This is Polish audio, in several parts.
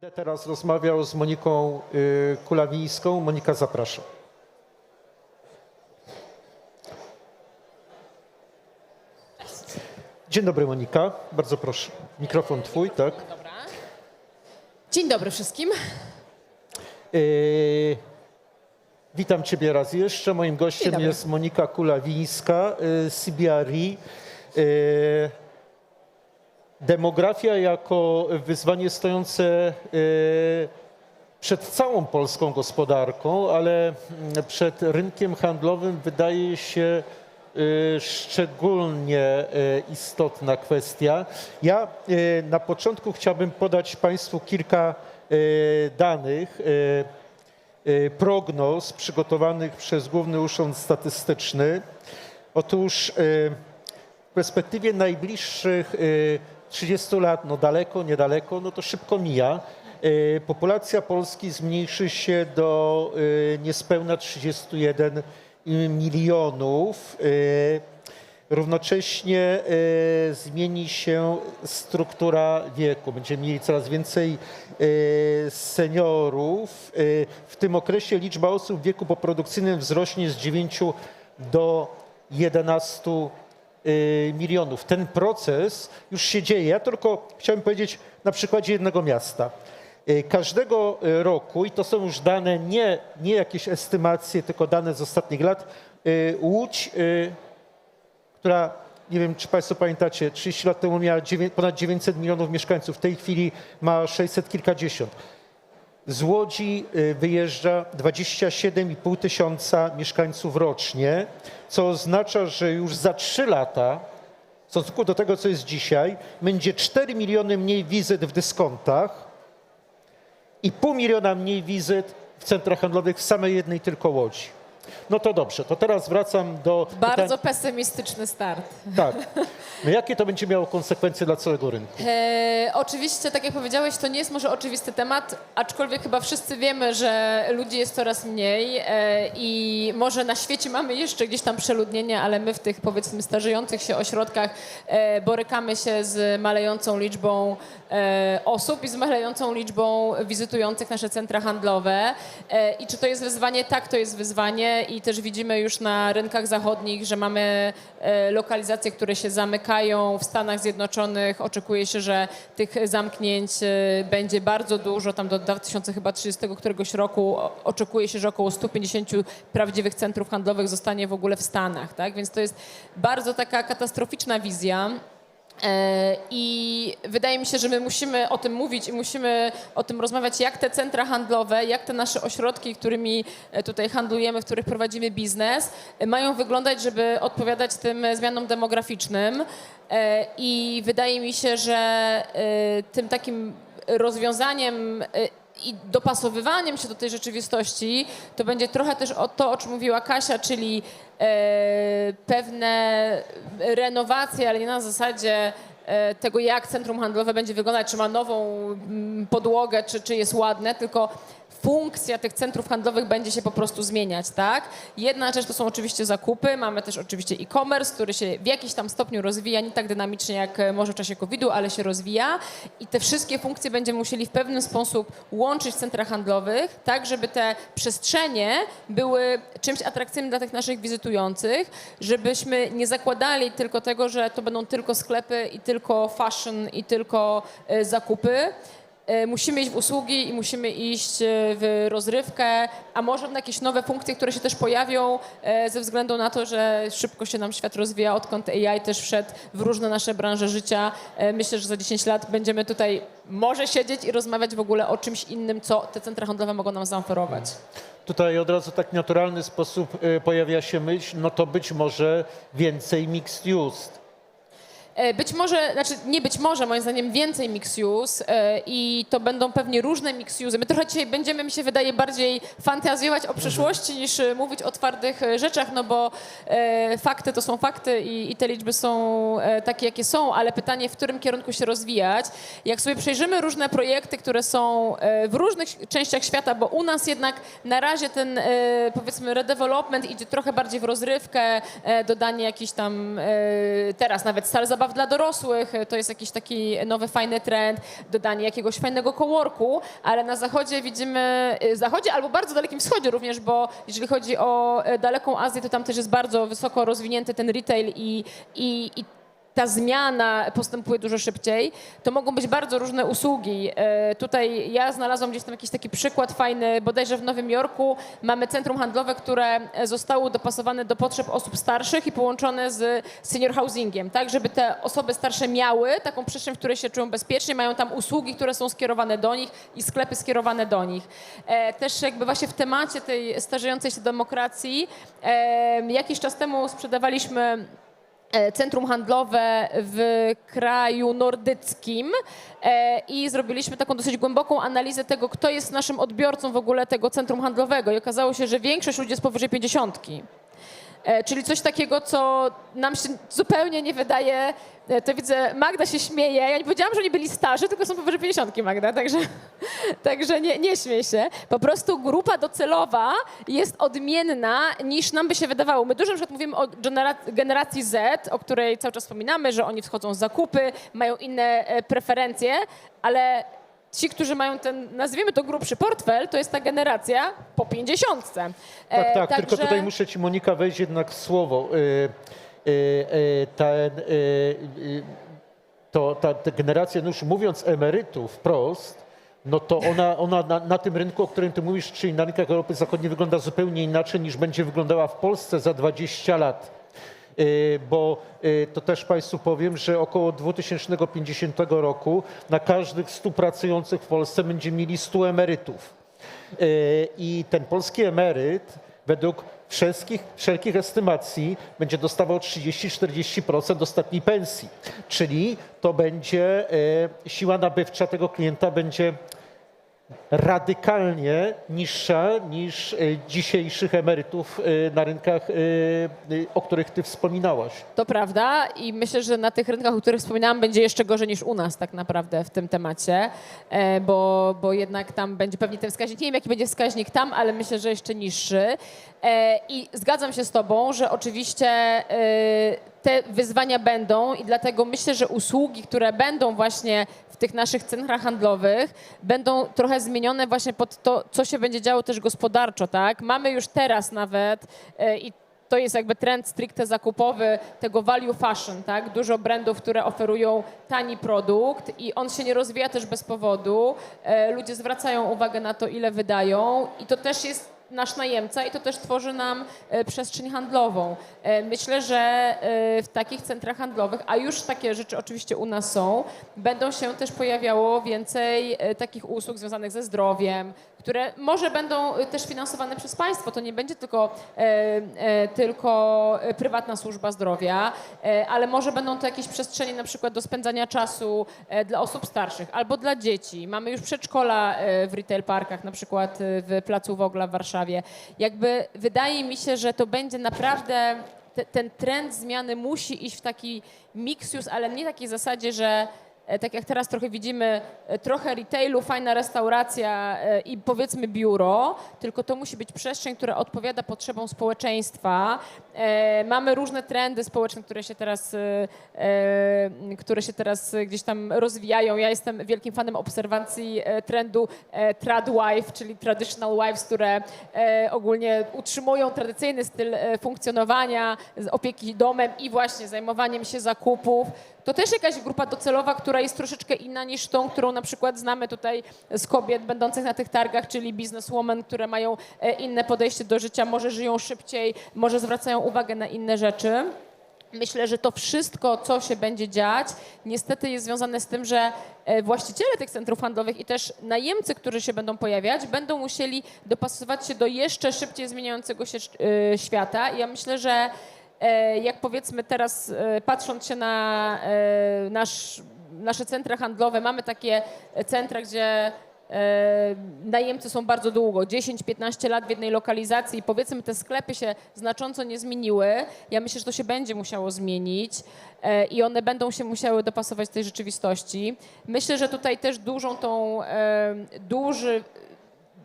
Będę teraz rozmawiał z Moniką y, Kulawińską. Monika, zapraszam. Dzień dobry, Monika. Bardzo proszę. Mikrofon twój, tak? Dobra. Dzień dobry wszystkim. Y, witam ciebie raz jeszcze. Moim gościem jest Monika Kulawińska, y, CBRE. Y, demografia jako wyzwanie stojące y, przed całą polską gospodarką, ale mm, przed rynkiem handlowym wydaje się y, szczególnie y, istotna kwestia. Ja na początku chciałbym podać Państwu kilka danych, prognoz przygotowanych przez Główny Urząd Statystyczny. Otóż w perspektywie najbliższych 30 lat, no daleko, niedaleko, no to szybko mija. Y, Populacja Polski zmniejszy się do y, niespełna 31 milionów. Y, Równocześnie zmieni się struktura wieku. Będziemy mieli coraz więcej seniorów. W tym okresie liczba osób w wieku poprodukcyjnym wzrośnie z 9 do 11 y, milionów. Ten proces już się dzieje. Ja tylko chciałem powiedzieć na przykładzie jednego miasta. Y, Każdego y, roku, i to są już dane, nie, nie jakieś estymacje, tylko dane z ostatnich lat, y, Łódź, y, która, nie wiem czy Państwo pamiętacie, 30 lat temu miała ponad 900 milionów mieszkańców, w tej chwili ma 600 kilkadziesiąt. Z Łodzi y, wyjeżdża 27,5 tysiąca mieszkańców rocznie, co oznacza, że już za 3 lata, w stosunku do tego, co jest dzisiaj, będzie 4 miliony mniej wizyt w dyskontach i pół miliona mniej wizyt w centrach handlowych w samej jednej tylko Łodzi. No to dobrze, to teraz wracam do... Bardzo pesymistyczny start. Tak. No jakie to będzie miało konsekwencje dla całego rynku? E, oczywiście, tak jak powiedziałeś, to nie jest może oczywisty temat, aczkolwiek chyba wszyscy wiemy, że ludzi jest coraz mniej e, i może na świecie mamy jeszcze gdzieś tam przeludnienie, ale my w tych powiedzmy starzejących się ośrodkach e, borykamy się z malejącą liczbą e, osób i z malejącą liczbą wizytujących nasze centra handlowe. E, I czy to jest wyzwanie? Tak, to jest wyzwanie i też widzimy już na rynkach zachodnich, że mamy e, lokalizacje, które się zamykają w Stanach Zjednoczonych. Oczekuje się, że tych zamknięć e, będzie bardzo dużo, tam do 2030 któregoś roku oczekuje się, że około 150 prawdziwych centrów handlowych zostanie w ogóle w Stanach, tak? Więc to jest bardzo taka katastroficzna wizja. E, I wydaje mi się, że my musimy o tym mówić i musimy o tym rozmawiać, jak te centra handlowe, jak te nasze ośrodki, którymi e, tutaj handlujemy, w których prowadzimy biznes, e, mają wyglądać, żeby odpowiadać tym zmianom demograficznym. I wydaje mi się, że tym takim rozwiązaniem i dopasowywaniem się do tej rzeczywistości, to będzie trochę też o to, o czym mówiła Kasia, czyli e, pewne renowacje, ale nie na zasadzie e, tego, jak centrum handlowe będzie wyglądać, czy ma nową mm, podłogę, czy, czy jest ładne, tylko funkcja tych centrów handlowych będzie się po prostu zmieniać, tak? Jedna rzecz to są oczywiście zakupy, mamy też oczywiście e-commerce, który się w jakiś tam stopniu rozwija, nie tak dynamicznie jak e, może w czasie COVID-u, ale się rozwija i te wszystkie funkcje będziemy musieli w pewien sposób łączyć w centrach handlowych, tak żeby te przestrzenie były czymś atrakcyjnym dla tych naszych wizytujących, żebyśmy nie zakładali tylko tego, że to będą tylko sklepy i tylko fashion i tylko e, zakupy, Musimy iść w usługi i musimy iść e, w rozrywkę, a może w jakieś nowe funkcje, które się też pojawią e, ze względu na to, że szybko się nam świat rozwija, odkąd AI też wszedł w różne nasze branże życia. E, Myślę, że za 10 lat będziemy tutaj może siedzieć i rozmawiać w ogóle o czymś innym, co te centra handlowe mogą nam zaoferować. Tutaj od razu tak naturalny sposób pojawia się myśl, no to być może więcej mixed use. E, Być może, znaczy nie być może, moim zdaniem więcej mix use e, i to będą pewnie różne mix use. My trochę dzisiaj będziemy, mi się wydaje, bardziej fantazjować o przyszłości niż e, mówić o twardych rzeczach, no bo fakty to są fakty i, te liczby są takie, jakie są, ale pytanie, w którym kierunku się rozwijać. Jak sobie przejrzymy różne projekty, które są w różnych częściach świata, bo u nas jednak na razie ten, powiedzmy, redevelopment idzie trochę bardziej w rozrywkę, dodanie jakichś tam, teraz nawet sal zabawowych, zabaw dla dorosłych, e, to jest jakiś taki nowy, fajny trend, dodanie jakiegoś fajnego coworku, ale na zachodzie widzimy, e, zachodzie albo bardzo dalekim wschodzie również, bo jeżeli chodzi o e, daleką Azję, to tam też jest bardzo wysoko rozwinięty ten retail i, i, i ta zmiana postępuje dużo szybciej, to mogą być bardzo różne usługi. E, Tutaj ja znalazłam gdzieś tam jakiś taki przykład fajny, bodajże w Nowym Jorku mamy centrum handlowe, które zostało dopasowane do potrzeb osób starszych i połączone z senior housingiem, tak, żeby te osoby starsze miały taką przestrzeń, w której się czują bezpiecznie, mają tam usługi, które są skierowane do nich i sklepy skierowane do nich. E, Też jakby właśnie w temacie tej starzejącej się demokracji e, jakiś czas temu sprzedawaliśmy centrum handlowe w kraju nordyckim e, i zrobiliśmy taką dosyć głęboką analizę tego, kto jest naszym odbiorcą w ogóle tego centrum handlowego i okazało się, że większość ludzi jest powyżej 50. E, Czyli coś takiego, co nam się zupełnie nie wydaje. e, To widzę, Magda się śmieje. Ja nie powiedziałam, że oni byli starzy, tylko są powyżej 50, Magda, także, także nie, nie śmiej się. Po prostu grupa docelowa jest odmienna niż nam by się wydawało. My dużo na przykład mówimy o genera- generacji Z, o której cały czas wspominamy, że oni wchodzą z zakupy, mają inne e, preferencje, ale ci, którzy mają ten, nazwijmy to grubszy portfel, to jest ta generacja po 50. Tak, E, tak, tylko także- tutaj muszę ci Monika wejść jednak w słowo. Y, y, y, ten, to, ta, ta generacja, no już mówiąc emerytów wprost, no to ona, ona na, na tym rynku, o którym ty mówisz, czyli na rynkach Europy Zachodniej wygląda zupełnie inaczej niż będzie wyglądała w Polsce za 20 lat. Y, Bo y, to też Państwu powiem, że około 2050 roku na każdych 100 pracujących w Polsce będziemy mieli 100 emerytów. Y, I ten polski emeryt według wszelkich, wszelkich estymacji będzie dostawał 30-40% ostatniej pensji. Czyli to będzie, siła nabywcza tego klienta będzie radykalnie niższa niż y, dzisiejszych emerytów y, na rynkach, y, o których ty wspominałaś. To prawda i myślę, że na tych rynkach, o których wspominałam, będzie jeszcze gorzej niż u nas tak naprawdę w tym temacie, e, bo, bo jednak tam będzie pewnie ten wskaźnik, nie wiem jaki będzie wskaźnik tam, ale myślę, że jeszcze niższy. E, I zgadzam się z tobą, że oczywiście e, te wyzwania będą i dlatego myślę, że usługi, które będą właśnie w tych naszych centrach handlowych, będą trochę zmienione właśnie pod to, co się będzie działo też gospodarczo, tak? Mamy już teraz nawet e, i to jest jakby trend stricte zakupowy tego value fashion, tak? Dużo brandów, które oferują tani produkt i on się nie rozwija też bez powodu. E, ludzie zwracają uwagę na to, ile wydają i to też jest nasz najemca i to też tworzy nam e, przestrzeń handlową. E, Myślę, że e, w takich centrach handlowych, a już takie rzeczy oczywiście u nas są, będą się też pojawiało więcej takich usług związanych ze zdrowiem, które może będą też finansowane przez państwo. To nie będzie tylko, tylko prywatna służba zdrowia, ale może będą to jakieś przestrzenie na przykład do spędzania czasu dla osób starszych albo dla dzieci. Mamy już przedszkola w retail parkach, na przykład w Placu Wogla w Warszawie. Jakby wydaje mi się, że to będzie naprawdę te, ten trend zmiany musi iść w taki miksius, ale nie takiej zasadzie, że tak jak teraz trochę widzimy, e, trochę retailu, fajna restauracja e, i powiedzmy biuro, tylko to musi być przestrzeń, która odpowiada potrzebom społeczeństwa. E, Mamy różne trendy społeczne, które się teraz, e, e, które się teraz gdzieś tam rozwijają. Ja jestem wielkim fanem obserwacji e, trendu e, trad wife, czyli traditional wives, które e, ogólnie utrzymują tradycyjny styl e, funkcjonowania, opieki domem i właśnie zajmowaniem się zakupów. To też jakaś grupa docelowa, która jest troszeczkę inna niż tą, którą na przykład znamy tutaj z kobiet będących na tych targach, czyli bizneswoman, które mają e, inne podejście do życia, może żyją szybciej, może zwracają uwagę na inne rzeczy. Myślę, że to wszystko, co się będzie dziać, niestety jest związane z tym, że e, właściciele tych centrów handlowych i też najemcy, którzy się będą pojawiać, będą musieli dopasować się do jeszcze szybciej zmieniającego się e, świata. I ja myślę, że jak powiedzmy teraz, e, patrząc się na e, nasz, nasze centra handlowe, mamy takie centra, gdzie e, najemcy są bardzo długo, 10-15 lat w jednej lokalizacji powiedzmy te sklepy się znacząco nie zmieniły. Ja myślę, że to się będzie musiało zmienić e, i one będą się musiały dopasować do tej rzeczywistości. Myślę, że tutaj też dużą tą, e, duży,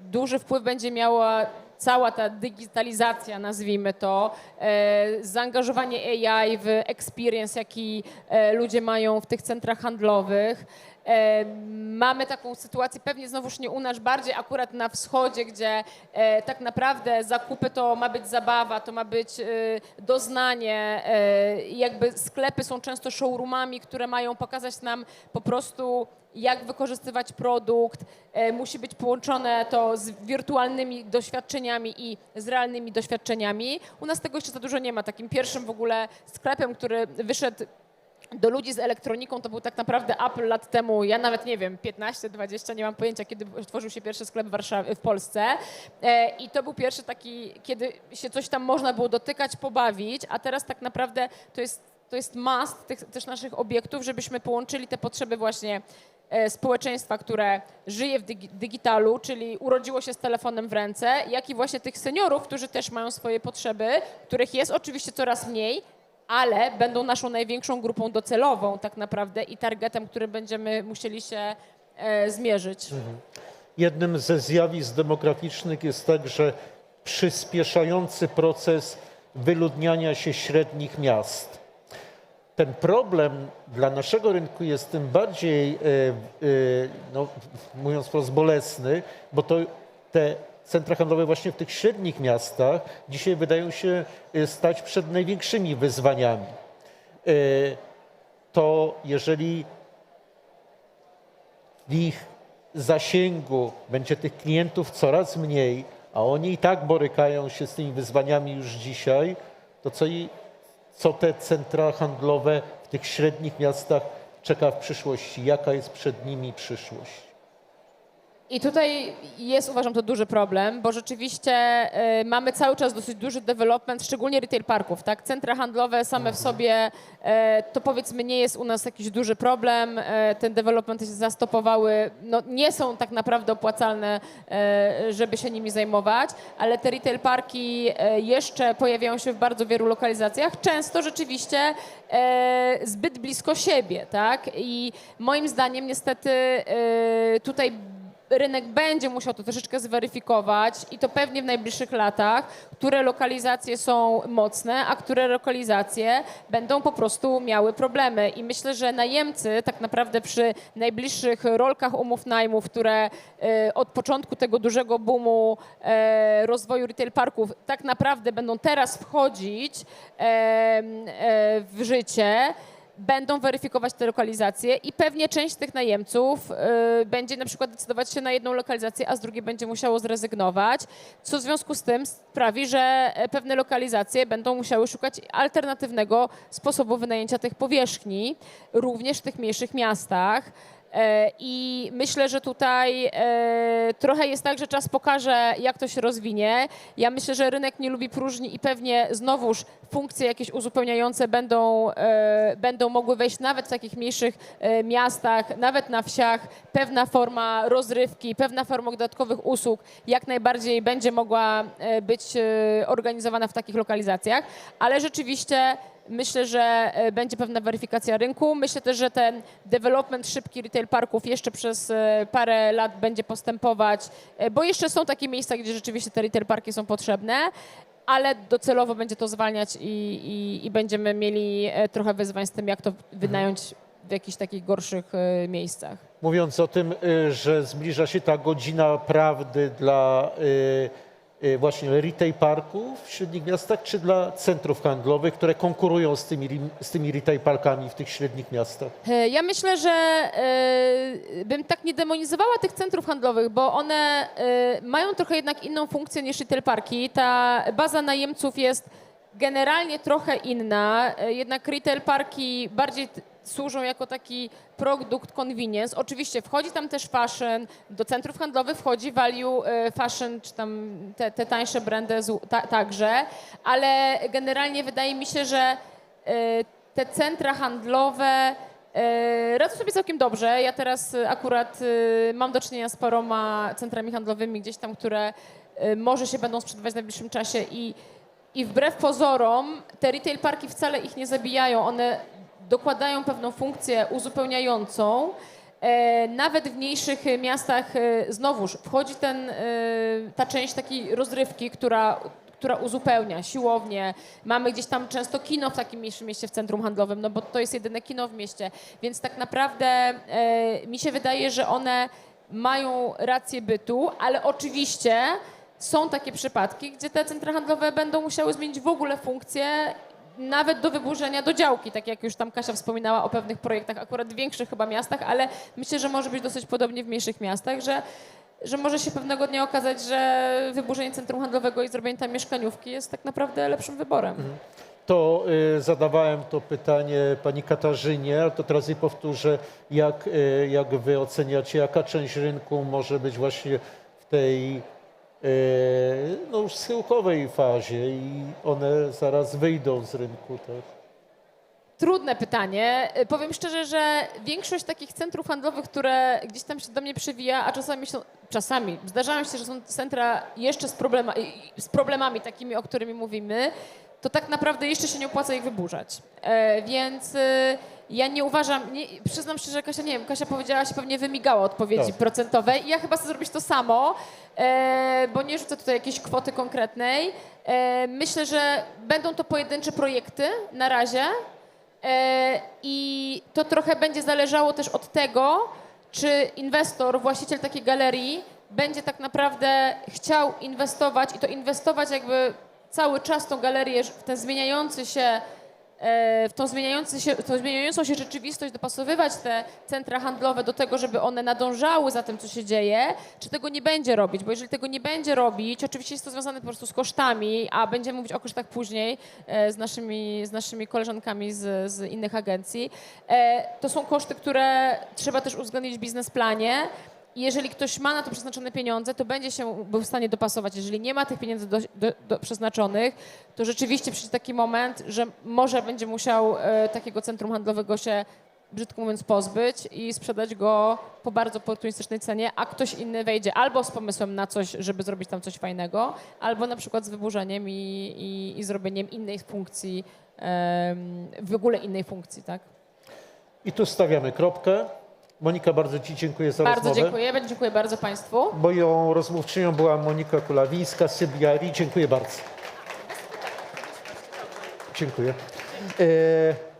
duży wpływ będzie miała cała ta digitalizacja, nazwijmy to, e, zaangażowanie AI w experience, jaki e, ludzie mają w tych centrach handlowych. Mamy taką sytuację, pewnie znowuż nie u nas, bardziej akurat na wschodzie, gdzie e, tak naprawdę zakupy to ma być zabawa, to ma być e, doznanie. E, jakby sklepy są często showroomami, które mają pokazać nam po prostu jak wykorzystywać produkt. Musi być połączone to z wirtualnymi doświadczeniami i z realnymi doświadczeniami. U nas tego jeszcze za dużo nie ma. Takim pierwszym w ogóle sklepem, który wyszedł do ludzi z elektroniką to był tak naprawdę Apple lat temu, ja nawet nie wiem, 15, 20, nie mam pojęcia, kiedy tworzył się pierwszy sklep w, Warszawie, w Polsce. E, I to był pierwszy taki, kiedy się coś tam można było dotykać, pobawić, a teraz tak naprawdę to jest, to jest must tych też naszych obiektów, żebyśmy połączyli te potrzeby właśnie e, społeczeństwa, które żyje w digi- digitalu, czyli urodziło się z telefonem w ręce, jak i właśnie tych seniorów, którzy też mają swoje potrzeby, których jest oczywiście coraz mniej, ale będą naszą największą grupą docelową tak naprawdę i targetem, który będziemy musieli się e, zmierzyć. Jednym ze zjawisk demograficznych jest także przyspieszający proces wyludniania się średnich miast. Ten problem dla naszego rynku jest tym bardziej, e, e, no, mówiąc wprost, bolesny, bo to te centra handlowe właśnie w tych średnich miastach dzisiaj wydają się e, stać przed największymi wyzwaniami. E, To jeżeli w ich zasięgu będzie tych klientów coraz mniej, a oni i tak borykają się z tymi wyzwaniami już dzisiaj, to co, i, co te centra handlowe w tych średnich miastach czeka w przyszłości? Jaka jest przed nimi przyszłość? I tutaj jest, uważam, to duży problem, bo rzeczywiście e, mamy cały czas dosyć duży development, szczególnie retail parków, tak? Centra handlowe same w sobie, e, to powiedzmy nie jest u nas jakiś duży problem, e, ten development się zastopowały, no nie są tak naprawdę opłacalne, e, żeby się nimi zajmować, ale te retail parki e, jeszcze pojawiają się w bardzo wielu lokalizacjach, często rzeczywiście e, zbyt blisko siebie, tak? I moim zdaniem niestety e, tutaj rynek będzie musiał to troszeczkę zweryfikować i to pewnie w najbliższych latach, które lokalizacje są mocne, a które lokalizacje będą po prostu miały problemy. I myślę, że najemcy tak naprawdę przy najbliższych rolkach umów najmów, które e, od początku tego dużego boomu e, rozwoju retail parków tak naprawdę będą teraz wchodzić e, e, w życie, będą weryfikować te lokalizacje i pewnie część tych najemców y, będzie na przykład decydować się na jedną lokalizację, a z drugiej będzie musiało zrezygnować, co w związku z tym sprawi, że e, pewne lokalizacje będą musiały szukać alternatywnego sposobu wynajęcia tych powierzchni, również w tych mniejszych miastach. E, I myślę, że tutaj e, trochę jest tak, że czas pokaże, jak to się rozwinie. Ja myślę, że rynek nie lubi próżni i pewnie znowuż funkcje jakieś uzupełniające będą, e, będą mogły wejść nawet w takich mniejszych miastach, nawet na wsiach. Pewna forma rozrywki, pewna forma dodatkowych usług jak najbardziej będzie mogła być organizowana w takich lokalizacjach, ale rzeczywiście Myślę, że e, będzie pewna weryfikacja rynku. Myślę też, że ten development szybki retail parków jeszcze przez e, parę lat będzie postępować, e, bo jeszcze są takie miejsca, gdzie rzeczywiście te retail parki są potrzebne, ale docelowo będzie to zwalniać i, i, i będziemy mieli trochę wyzwań z tym, jak to wynająć w jakichś takich gorszych miejscach. Mówiąc o tym, y, że zbliża się ta godzina prawdy dla y, właśnie retail parków w średnich miastach, czy dla centrów handlowych, które konkurują z tymi, z tymi retail parkami w tych średnich miastach? E, Ja myślę, że e, bym tak nie demonizowała tych centrów handlowych, bo one e, mają trochę jednak inną funkcję niż retail parki. Ta baza najemców jest generalnie trochę inna, jednak retail parki bardziej służą jako taki produkt convenience. Oczywiście wchodzi tam też fashion, do centrów handlowych wchodzi value e, fashion, czy tam te, te tańsze brandy ta, także, ale generalnie wydaje mi się, że e, te centra handlowe e, radzą sobie całkiem dobrze. Ja teraz akurat mam do czynienia z paroma centrami handlowymi gdzieś tam, które może się będą sprzedawać w najbliższym czasie i, i wbrew pozorom te retail parki wcale ich nie zabijają. One dokładają pewną funkcję uzupełniającą. E, Nawet w mniejszych e, miastach e, znowuż wchodzi ten, ta część takiej rozrywki, która, która uzupełnia siłownię. Mamy gdzieś tam często kino w takim mniejszym mieście w centrum handlowym, no bo to jest jedyne kino w mieście. Więc tak naprawdę mi się wydaje, że one mają rację bytu, ale oczywiście są takie przypadki, gdzie te centra handlowe będą musiały zmienić w ogóle funkcję nawet do wyburzenia do działki, tak jak już tam Kasia wspominała o pewnych projektach, akurat w większych chyba miastach, ale myślę, że może być dosyć podobnie w mniejszych miastach, że, że może się pewnego dnia okazać, że wyburzenie centrum handlowego i zrobienie tam mieszkaniówki jest tak naprawdę lepszym wyborem. To y, zadawałem to pytanie pani Katarzynie, ale to teraz je powtórzę. Jak, y, jak wy oceniacie, jaka część rynku może być właśnie w tej no, już schyłkowej fazie i one zaraz wyjdą z rynku, tak? Trudne pytanie. Y, Powiem szczerze, że większość takich centrów handlowych, które gdzieś tam się do mnie przewija, a czasami są, czasami zdarzają się, że są centra jeszcze z, problema, z problemami takimi, o którymi mówimy, to tak naprawdę jeszcze się nie opłaca ich wyburzać. E, więc ja nie uważam, nie, przyznam szczerze, Kasia, nie wiem, Kasia powiedziała, się pewnie wymigała odpowiedzi Tak. procentowej i ja chyba chcę zrobić to samo, e, bo nie rzucę tutaj jakiejś kwoty konkretnej. E, myślę, że będą to pojedyncze projekty na razie, E, I to trochę będzie zależało też od tego, czy inwestor, właściciel takiej galerii będzie tak naprawdę chciał inwestować i to inwestować jakby cały czas tą galerię w ten zmieniający się w tą, tą zmieniającą się rzeczywistość, dopasowywać te centra handlowe do tego, żeby one nadążały za tym, co się dzieje, czy tego nie będzie robić, bo jeżeli tego nie będzie robić, oczywiście jest to związane po prostu z kosztami, a będziemy mówić o kosztach później e, z naszymi, z naszymi koleżankami z, z innych agencji, e, to są koszty, które trzeba też uwzględnić w biznesplanie. Jeżeli ktoś ma na to przeznaczone pieniądze, to będzie się był w stanie dopasować. Jeżeli nie ma tych pieniędzy do, do, do przeznaczonych, to rzeczywiście przyjdzie taki moment, że może będzie musiał e, takiego centrum handlowego się, brzydko mówiąc, pozbyć i sprzedać go po bardzo oportunistycznej cenie, a ktoś inny wejdzie albo z pomysłem na coś, żeby zrobić tam coś fajnego, albo na przykład z wyburzeniem i, i, i zrobieniem innej funkcji, w ogóle innej funkcji, tak? I tu stawiamy kropkę. Monika, bardzo Ci dziękuję za Bardzo rozmowę. dziękuję, dziękuję bardzo Państwu. Moją rozmówczynią była Monika Kulawińska z Sybiari. Dziękuję bardzo. Dziękuję. E,